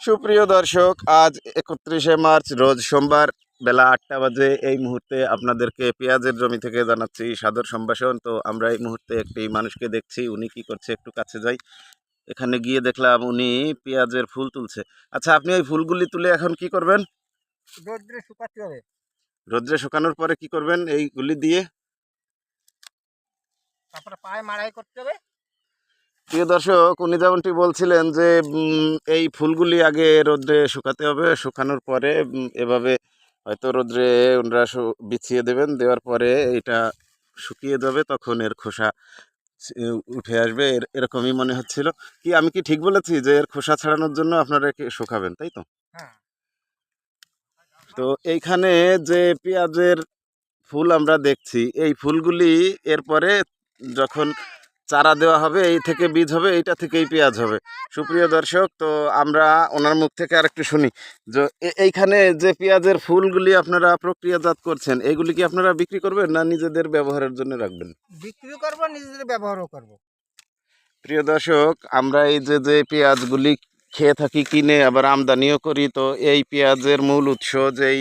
সুপ্রিয় দর্শক আজ একত্রিশে মার্চ রোজ সোমবার বেলা আটটা বাজে। এই মুহূর্তে আপনাদেরকে পেঁয়াজের জমি থেকে জানাচ্ছি সাদর সম্ভাষণ। তো আমরা এই মুহূর্তে একটি মানুষকে দেখছি উনি কি করছে একটু কাছে যাই। এখানে গিয়ে দেখলাম উনি পেঁয়াজের ফুল তুলছে। আচ্ছা আপনি ওই ফুলগুলি তুলে এখন কি করবেন? রোদ্রে শুকাতে হবে। রোদ্রে শুকানোর পরে কি করবেন এইগুলি দিয়ে? তারপরে পায়ে মাড়াই করতে হবে। প্রিয় দর্শক উনি যেমনটি বলছিলেন যে এই ফুলগুলি আগে রোদ্রে শুকাতে হবে শুকানোর পরে এভাবে হয়তো রোদ্রে ওনারা বিছিয়ে দেবেন দেওয়ার পরে এটা শুকিয়ে যাবে তখন এর খোসা উঠে আসবে এর- এরকমই মনে হচ্ছিল। কি আমি কি ঠিক বলেছি যে এর খোসা ছাড়ানোর জন্য আপনারা শুকাবেন তাই তো? হ্যাঁ। তো এইখানে যে পেঁয়াজের ফুল আমরা দেখছি এই ফুলগুলি এরপরে যখন চারা দেওয়া হবে এই থেকে বীজ হবে এইটা থেকেই পেঁয়াজ হবে। সুপ্রিয় দর্শক তো আমরা ওনার মুখ থেকে আরেকটু শুনি। যে এইখানে যে পেঁয়াজের ফুলগুলি আপনারা প্রক্রিয়াজাত করছেন এগুলি কি আপনারা বিক্রি করবেন না নিজেদের ব্যবহারের জন্য রাখবেন? বিক্রি করব নিজেদের ব্যবহারও করব। প্রিয় দর্শক আমরা এই যে যে পেঁয়াজগুলি খেয়ে থাকি কিনে আবার আমদানিও করি তো এই পেঁয়াজের মূল উৎস যেই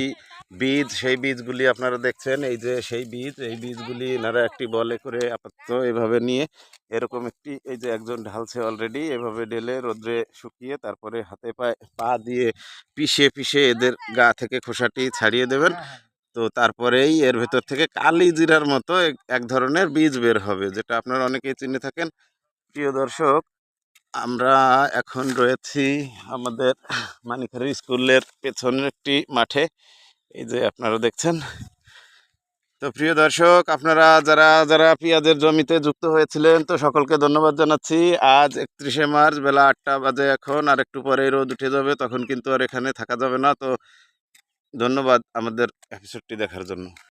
বীজ সেই বীজগুলি আপনারা দেখছেন এই যে সেই বীজ এই বীজগুলি এনারা একটি বলে করে আপাতত এভাবে নিয়ে এরকম একটি এই যে একজন ঢালছে অলরেডি এভাবে ঢেলে রোদ্রে শুকিয়ে তারপরে হাতে পায়ে পা দিয়ে পিষে পিষে এদের গা থেকে খোসাটি ছাড়িয়ে দেবেন। হ্যাঁ, হ্যাঁ। তো তারপরেই এর ভেতর থেকে কালি জিরার মতো এক- এক ধরনের বীজ বের হবে যেটা আপনারা অনেকেই চিনে থাকেন। প্রিয় দর্শক আমরা এখন রয়েছি আমাদের মানিখারি স্কুলের পেছনের একটি মাঠে। এই যে আপনারা দেখছেন। তো প্রিয় দর্শক, আপনারা যারা যারা পেঁয়াজের জমিতে যুক্ত হয়েছিলেন, তো সকলকে ধন্যবাদ জানাচ্ছি। আজ একত্রিশে মার্চ, বেলা আটটা বাজে এখন, আর একটু পরে রোদ উঠে যাবে, তখন কিন্তু আর এখানে থাকা যাবে না। তো ধন্যবাদ আমাদের এপিসোডটি দেখার জন্য।